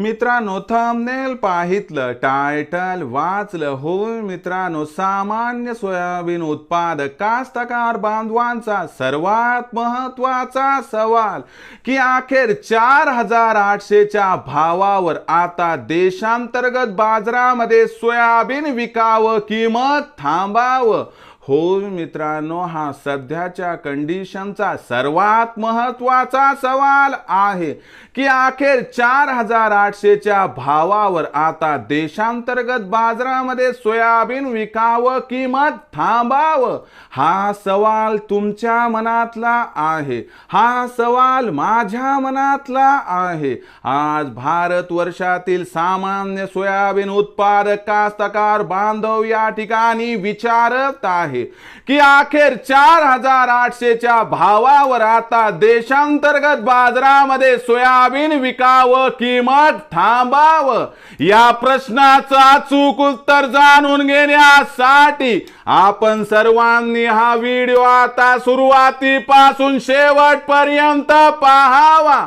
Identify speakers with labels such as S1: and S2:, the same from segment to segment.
S1: मित्रांनो thumbnail पाहितलं title वाचलं होय मित्रांनो सामान्य सोयाबीन उत्पादक कास्तकार बांधवांचा सर्वात महत्त्वाचा सवाल की अखेर चार हजार आठशेच्या भावावर आता देशांतर्गत बाजारामध्ये सोयाबीन विकावं किंमत थांबावं? हो मित्रांनो हा सध्याच्या कंडिशनचा सर्वात महत्त्वाचा सवाल आहे की अखेर चार हजार आठशेच्या भावावर आता देशांतर्गत बाजारामध्ये सोयाबीन विकावं किंमत थांबावं? हा सवाल तुमच्या मनातला आहे. हा सवाल माझ्या मनातला आहे. आज भारत वर्षातील सामान्य सोयाबीन उत्पादक कास्तकार बांधव या ठिकाणी विचारत आहे की अखेर चार हजार आठशेच्या भावावर आता देशांतर्गत बाजारामध्ये सोयाबीन विकावं किंमत थांबावं? या प्रश्नाचं अचूक उत्तर जाणून घेण्यासाठी आपण सर्वांनी हा व्हिडिओ आता सुरुवातीपासून शेवटपर्यंत पाहावा.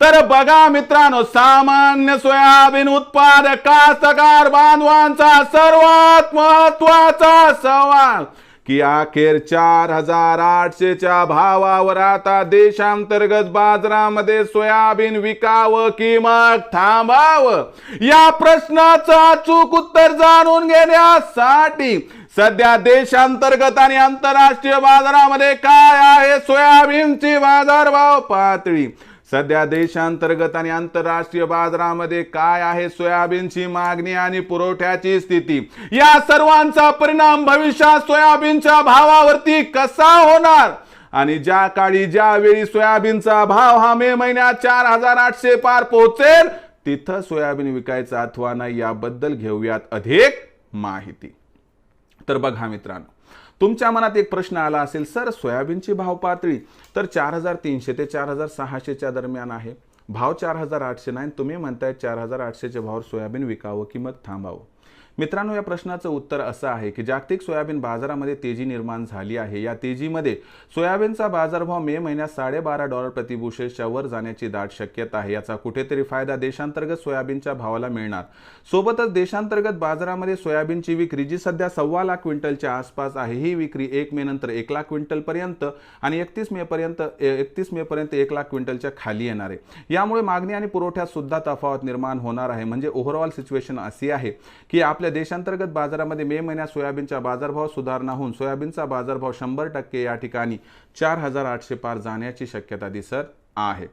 S1: तर बघा मित्रांनो सामान्य सोयाबीन उत्पादक कास्तकार बांधवांचा सर्वात महत्त्वाचा सवाल की अखेर चार हजार आठशेच्या भावावर आता देशांतर्गत बाजारामध्ये सोयाबीन विकावं की मग थांबावं? या प्रश्नाचं अचूक उत्तर जाणून घेण्यासाठी सध्या देशांतर्गत आणि आंतरराष्ट्रीय बाजारामध्ये काय आहे? सोयाबीनची बाजारभाव पातळी. सध्या देशांतर्गत आणि आंतरराष्ट्रीय बाजारामध्ये काय आहे सोयाबीनची मागणी आणि पुरवठ्याची स्थिती? या सर्वांचा परिणाम भविष्यात सोयाबीनच्या भावावरती कसा होणार? आणि ज्या काळी ज्यावेळी सोयाबीनचा भाव हा मे महिन्यात चार हजार आठशे पार पोहोचेल तिथं सोयाबीन विकायचा अथवा नाही याबद्दल घेऊयात अधिक माहिती. तर बघा मित्रांनो तुमच्या मनात एक प्रश्न आला असेल सर सोयाबीनची भाव पातळी तर चार हजार तीनशे ते चार हजार सहाशेच्या दरम्यान आहे. भाव चार हजार आठशे नाही तुम्ही म्हणताय चार हजार आठशेच्या भावावर सोयाबीन विकावं की मग थांबावं? मित्रांनो या प्रश्नाचं उत्तर असं आहे की जागतिक सोयाबीन बाजारामध्ये तेजी निर्माण झाली आहे. या तेजीमध्ये सोयाबीनचा बाजारभाव मे महिन्यात साडेबारा डॉलर प्रतिबुशेसच्या वर जाण्याची दाट शक्यता आहे. याचा कुठेतरी फायदा देशांतर्गत सोयाबीनच्या भावाला मिळणार. सोबतच देशांतर्गत बाजारामध्ये सोयाबीनची विक्री जी सध्या सव्वा लाख क्विंटलच्या आसपास आहे ही विक्री एक मे नंतर एक लाख क्विंटलपर्यंत आणि एकतीस मे पर्यंत एकतीस मे पर्यंत एक लाख क्विंटलच्या खाली येणार आहे. यामुळे मागणी आणि पुरवठ्यात सुद्धा तफावत निर्माण होणार आहे. म्हणजे ओव्हरऑल सिच्युएशन अशी आहे की आपल्या देशांतर्गत बाजारामध्ये मे महिन्यात सोयाबीनचा बाजारभाव सुधारणा होऊन सोयाबीनचा बाजारभाव शंभर टक्के या ठिकाणी चार हजार आठशे पार जाण्याची शक्यता दिसत आहे.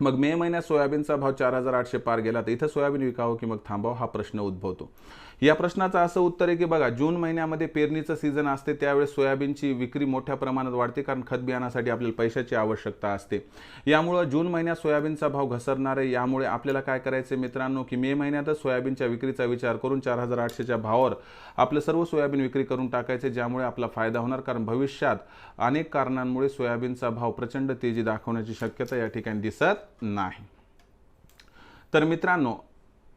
S1: मग मे महिन्यात सोयाबीनचा भाव चार हजार आठशे पार गेला तर इथं सोयाबीन विकावं की मग थांबावं हा प्रश्न उद्भवतो. या प्रश्नाचं असं उत्तर आहे की बघा जून महिन्यामध्ये पेरणीचं सीझन असते त्यावेळेस सोयाबीनची विक्री मोठ्या प्रमाणात वाढते कारण खत बियाणासाठी आपल्याला पैशाची आवश्यकता असते. यामुळं जून महिन्यात सोयाबीनचा भाव घसरणार आहे यामुळे आपल्याला काय करायचं मित्रांनो की मे महिन्यातच सोयाबीनच्या विक्रीचा विचार करून चार हजार आठशेच्या भावावर आपलं सर्व सोयाबीन विक्री करून टाकायचे ज्यामुळे आपला फायदा होणार. कारण भविष्यात अनेक कारणांमुळे सोयाबीनचा भाव प्रचंड तेजी दाखवण्याची शक्यता या ठिकाणी दिसत नाही. तर मित्रांनो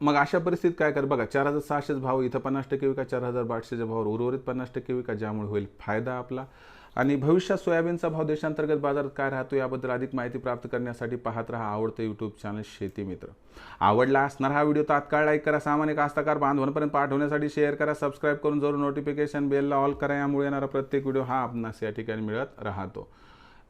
S1: मग अशा परिस्थितीत काय कर? बघा चार हजार सहाशेच भाव इथं पन्नास टक्के विका चार हजार बाटशेच्या भावावर उर्वरित पन्नास टक्के विका ज्यामुळे होईल फायदा आपला. आणि भविष्यात सोयाबीनचा भाव देशांतर्गत बाजारात काय राहतो याबद्दल अधिक माहिती प्राप्त करण्यासाठी पाहत राहा आवडतं यूट्यूब चॅनल शेती मित्र. आवडला असणार हा व्हिडिओ तात्काळ लाईक करा सामान्य कास्तकार बांधवांपर्यंत पाठवण्यासाठी शेअर करा सबस्क्राईब करून जरूर नोटिफिकेशन बेलला ऑल करा यामुळे येणारा प्रत्येक व्हिडिओ हा आपणास या ठिकाणी मिळत राहतो.